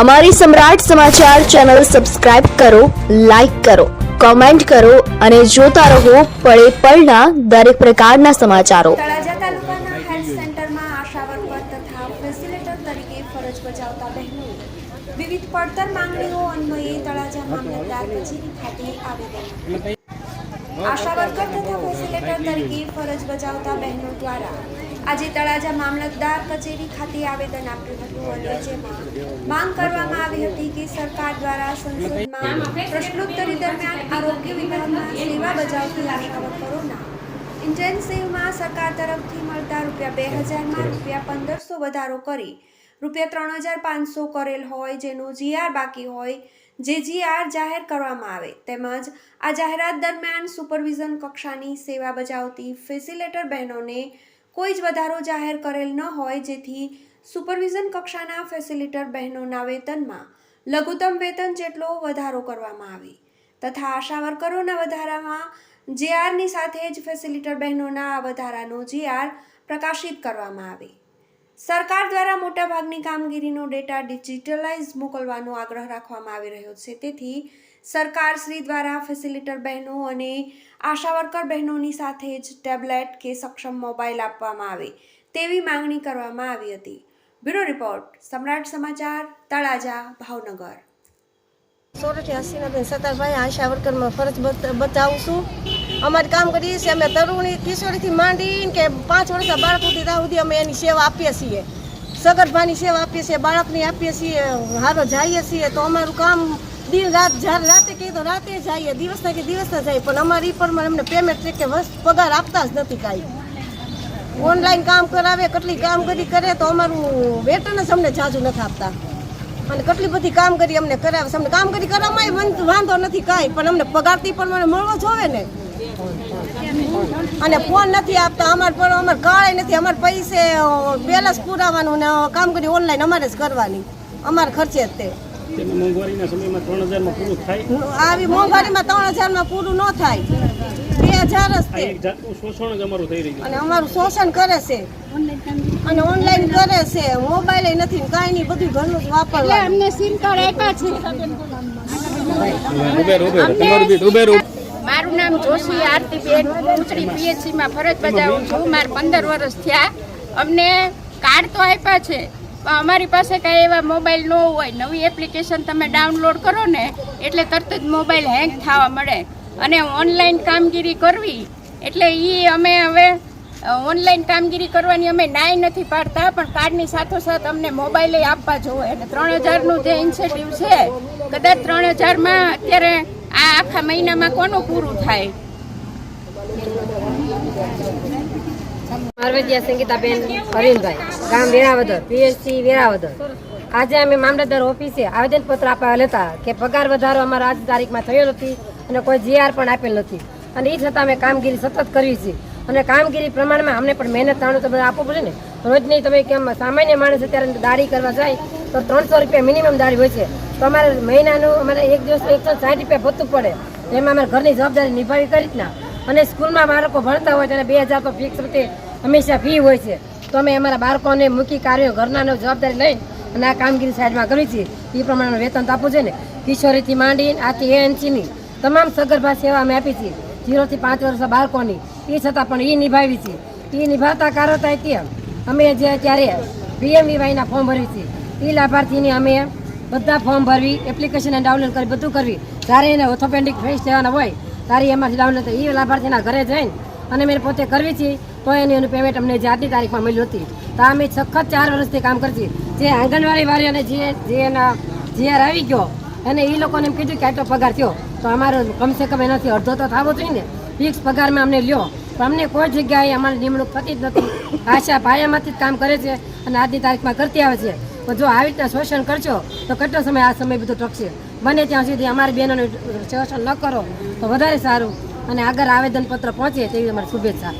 અમારી Samrat Samachar channel subscribe કરો, like કરો, કોમેન્ટ કરો અને જોતા રહો પળે પળના દરેક પ્રકારના સમાચારો. આશા વર્કર તથા ફેસિલિટર તરીકે ફરજ બજાવતા બહેનો દ્વારા આજે તળાજા મામલતદાર કચેરી ખાતે આવેદન આપ્યું હતું. અને જેમાં માંગ કરવામાં આવી હતી કે સરકાર દ્વારા સંસદમાં પ્રશ્નોત્તરી દરમિયાન આરોગ્ય વિભાગમાં સેવા બજાવતી આશાવર વર્કરોના ઇન્ટેન્સિવમાં સરકાર તરફથી મળતા રૂપિયા બે હજારમાં રૂપિયા પંદરસો વધારો કરી રૂપિયા ત્રણ હજાર પાંચસો કરેલ હોય, જેનું જીઆર બાકી હોય, જે જીઆર જાહેર કરવામાં આવે. તેમજ આ જાહેરાત દરમિયાન સુપરવિઝન કક્ષાની સેવા બજાવતી ફેસિલેટર બહેનોને કોઈ જ વધારો જાહેર કરેલ ન હોય જેથી સુપરવિઝન કક્ષાના ફેસિલિટર બહેનોના વેતનમાં લઘુત્તમ વેતન જેટલો વધારો કરવામાં આવે. તથા આશા વર્કરોના વધારામાં જેઆરની સાથે જ ફેસિલિટર બહેનોના આ વધારાનો જીઆર પ્રકાશિત કરવામાં આવે. સરકાર દ્વારા મોટાભાગની કામગીરીનો ડેટા ડિજિટલાઇઝ મોકલવાનો આગ્રહ રાખવામાં આવી રહ્યો છે. તેથી સરકાર શ્રી દ્વારા ફેસિલિટર બહેનો અને આશા બહેનોની સાથે જ ટેબ્લેટ કે સક્ષમ મોબાઈલ આપવામાં આવે તેવી માંગણી કરવામાં આવી હતી. બ્યુરો રિપોર્ટ, સમ્રાટ સમાચાર, તળાજા, ભાવનગર. સોરઠી હસીનાબેન સતારભાઈ આશા વર્કરમાં ફરજ બતાવું છું. અમારે કામ કરીએ છીએ, અમે તરુણી કિશોરીથી માંડીને કે પાંચ વર્ષના બાળક સુધી ત્યાં સુધી અમે એની સેવા આપીએ છીએ. સગર્ભાની સેવા આપીએ છીએ, બાળકની આપીએ છીએ, હારો જઈએ છીએ, તો અમારું કામ દિન રાત જ્યારે રાતે કહે તો રાતે જઈએ, દિવસના કે દિવસના જાય પણ અમારી પણ અમને પેમેન્ટ કે વસ્ત પગાર આપતા જ નથી કાંઈ. ઓનલાઈન કામ કરાવે, કેટલી કામગીરી કરે તો અમારું વેતન જ અમને જાજુ નથી આપતા. અને કેટલી બધી કામગીરી અમને કરાવે અમને કામગીરી કરવામાં વાંધો નથી કાંઈ, પણ અમને પગારથી પણ મને મળવો જોવે ને. અને ફોન નથી આપતા, અમારે પણ અમારે કાળે નથી, અમારે પૈસે બેલેન્સ પુરાવાનું ને કામગીરી ઓનલાઈન અમારે જ કરવાની. અમારે ખર્ચે જ તે. તેમાં મોંઘવારીના સમયમાં ત્રણ હજારમાં પૂરું થાય? આવી મોંઘવારીમાં ત્રણ હજારમાં પૂરું ન થાય. બે હજાર જ તે. એક જાતનું શોષણ જ અમારું થઈ રહ્યું અને અમારું શોષણ કરે છે. અને ઓનલાઈન કરે છે. મોબાઈલ નથી કાંઈ નહીં બધું ઘરનું જ અમને સિમ કાર્ડ આપ્યા છે. મારું નામ જોશી આરતીબેન. ઉચડી પીએચસીમાં ફરજ બજાવું છું. મારે પંદર વર્ષ થયા. અમને કાર્ડ તો આપ્યા છે. અમારી પાસે કાંઈ એવા મોબાઈલ ન હોય, નવી એપ્લિકેશન તમે ડાઉનલોડ કરો ને, એટલે તરત જ મોબાઈલ હેંગ થવા મળે. અને ઓનલાઈન કામગીરી કરવી, એટલે એ અમે હવે ઓનલાઈન કામગીરી કરવાની અમે નાય નથી પાડતા, પણ કાર્ડની સાથોસાથ અમને મોબાઈલે આપવા જોઈએ અને ત્રણ હજારનું જે ઇન્સેન્ટિવ છે, કદાચ ત્રણ હજારમાં અત્યારે આ આખા મહિનામાં કોનું પૂરું થાય? મારવેદિયા સંગીતાબેન હરીનભાઈ ગામ વેરાવદર, પીએચસી વેરાવદર. આજે અમે મામલતદાર ઓફિસે આવેદનપત્ર આપવા હતા કે પગાર વધારો અમારા આજ તારીખમાં થયો નથી અને કોઈ જીઆર પણ આપેલ નથી. અને એ છતાં અમે કામગીરી સતત કરવી છે. અને કામગીરી પ્રમાણમાં અમને પણ મહેનત તાણું તો બધા આપવું પડે ને. રોજ નહીં તમે કેમ સામાન્ય માણસ અત્યારે દાડી કરવા જાય, તો ત્રણસો રૂપિયા મિનિમમ દાડી હોય છે. તો અમારે મહિનાનું અમારે એક દિવસ એકસો સાઠ રૂપિયા ભથ્થું પડે. એમાં અમારે ઘરની જવાબદારી નિભાવી કરી રીતના? અને સ્કૂલમાં બાળકો ભણતા હોય ત્યારે બે હજાર તો ફિક્સ રીતે હંમેશા ફી હોય છે. તો અમે અમારા બાળકોને મૂકી કાર્યો ઘરનાનો જવાબદારી લઈ અને આ કામગીરી સાઈડમાં કરવી છે. એ પ્રમાણે વેતન આપવું છે ને. કિશોરીથી માંડીને આથી એએનસીની તમામ સગર્ભા સેવા અમે આપી છીએ. જીરોથી પાંચ વર્ષના બાળકોની. એ છતાં પણ એ નિભાવી છે. એ નિભાવતા કારતા ત્યાં અમે જે ત્યારે પીએમવીવાયના ફોર્મ ભરી છે. એ લાભાર્થીની અમે બધા ફોર્મ ભરવી એપ્લિકેશન ડાઉનલોડ કરી, બધું કરવી. જ્યારે એને ઓર્થોપેડિક ફેસ લેવાના હોય ત્યારે એમાંથી ડાઉનલોડ એ લાભાર્થીના ઘરે જઈને અને મેં પોતે કરવી છે, તો એની એનું પેમેન્ટ અમને જે આજની તારીખમાં મળ્યું હતી. તો અમે સખત ચાર વર્ષથી કામ કરતી. જે આંગણવાડી વાળી અને જે જે એના જીઆર આવી ગયો અને એ લોકોને એમ કીધું કે આટલો પગાર થયો. તો અમારો કમસે કમ એનાથી અડધો તો થવો જોઈએ ને. ફિક્સ પગારમાં અમને લ્યો. અમને કોઈ જગ્યાએ અમારી નિમણૂક થતી જ નથી. આશા પાયામાંથી જ કામ કરે છે અને આજની તારીખમાં કરતી આવે છે. પણ જો આવી રીતના શોષણ કરશો, તો કેટલો સમય આ સમય બધું ટકશે? બને ત્યાં સુધી અમારી બહેનોનું શોષણ ન કરો, તો વધારે સારું. અને આગળ આવેદનપત્ર પહોંચે તેવી અમારી શુભેચ્છા.